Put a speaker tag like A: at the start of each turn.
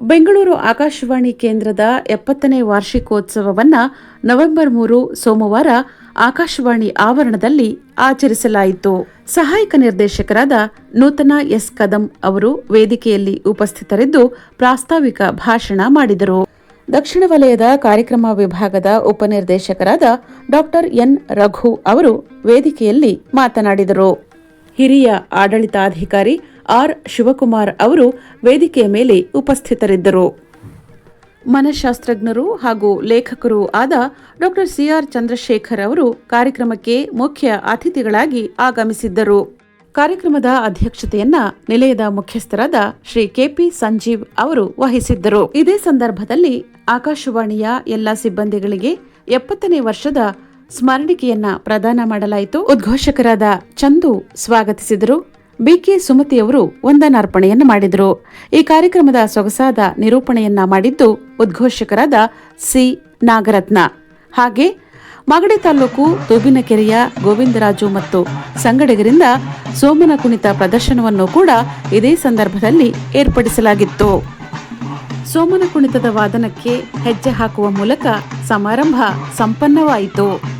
A: ಬೆಂಗಳೂರು ಆಕಾಶವಾಣಿ ಕೇಂದ್ರದ ಎಪ್ಪತ್ತನೇ ವಾರ್ಷಿಕೋತ್ಸವವನ್ನ ನವೆಂಬರ್ ಮೂರು ಸೋಮವಾರ ಆಕಾಶವಾಣಿ ಆವರಣದಲ್ಲಿ ಆಚರಿಸಲಾಯಿತು. ಸಹಾಯಕ ನಿರ್ದೇಶಕರಾದ ನೂತನ ಎಸ್ ಕದಂ ಅವರು ವೇದಿಕೆಯಲ್ಲಿ ಉಪಸ್ಥಿತರಿದ್ದು ಪ್ರಾಸ್ತಾವಿಕ ಭಾಷಣ ಮಾಡಿದರು. ದಕ್ಷಿಣ ವಲಯದ ಕಾರ್ಯಕ್ರಮ ವಿಭಾಗದ ಉಪನಿರ್ದೇಶಕರಾದ ಡಾಕ್ಟರ್ ಎನ್ ರಘು ಅವರು ವೇದಿಕೆಯಲ್ಲಿ ಮಾತನಾಡಿದರು. ಹಿರಿಯ ಆಡಳಿತಾಧಿಕಾರಿ ಆರ್ ಶಿವಕುಮಾರ್ ಅವರು ವೇದಿಕೆಯ ಮೇಲೆ ಉಪಸ್ಥಿತರಿದ್ದರು. ಮನಃಶಾಸ್ತ್ರಜ್ಞರು ಹಾಗೂ ಲೇಖಕರು ಆದ ಡಾಕ್ಟರ್ ಸಿಆರ್ ಚಂದ್ರಶೇಖರ್ ಅವರು ಕಾರ್ಯಕ್ರಮಕ್ಕೆ ಮುಖ್ಯ ಅತಿಥಿಗಳಾಗಿ ಆಗಮಿಸಿದ್ದರು. ಕಾರ್ಯಕ್ರಮದ ಅಧ್ಯಕ್ಷತೆಯನ್ನ ನಿಲಯದ ಮುಖ್ಯಸ್ಥರಾದ ಶ್ರೀ ಕೆಪಿ ಸಂಜೀವ್ ಅವರು ವಹಿಸಿದ್ದರು. ಇದೇ ಸಂದರ್ಭದಲ್ಲಿ ಆಕಾಶವಾಣಿಯ ಎಲ್ಲ ಸಿಬ್ಬಂದಿಗಳಿಗೆ ಎಪ್ಪತ್ತನೇ ವರ್ಷದ ಸ್ಮರಣಿಕೆಯನ್ನ ಪ್ರದಾನ ಮಾಡಲಾಯಿತು. ಉದ್ಘೋಷಕರಾದ ಚಂದು ಸ್ವಾಗತಿಸಿದರು. ಬಿಕೆ ಸುಮತಿಯವರು ವಂದನಾರ್ಪಣೆಯನ್ನು ಮಾಡಿದರು. ಈ ಕಾರ್ಯಕ್ರಮದ ಸೊಗಸಾದ ನಿರೂಪಣೆಯನ್ನ ಮಾಡಿದ್ದು ಉದ್ಘೋಷಕರಾದ ಸಿ. ನಾಗರತ್ನ. ಹಾಗೆ ಮಾಗಡಿ ತಾಲೂಕು ತೂಬಿನಕೆರೆಯ ಗೋವಿಂದರಾಜು ಮತ್ತು ಸಂಗಡಿಗರಿಂದ ಸೋಮನ ಕುಣಿತ ಪ್ರದರ್ಶನವನ್ನು ಕೂಡ ಇದೇ ಸಂದರ್ಭದಲ್ಲಿ ಏರ್ಪಡಿಸಲಾಗಿತ್ತು. ಸೋಮನ ಕುಣಿತದ ವಾದನಕ್ಕೆ ಹೆಜ್ಜೆ ಹಾಕುವ ಮೂಲಕ ಸಮಾರಂಭ ಸಂಪನ್ನವಾಯಿತು.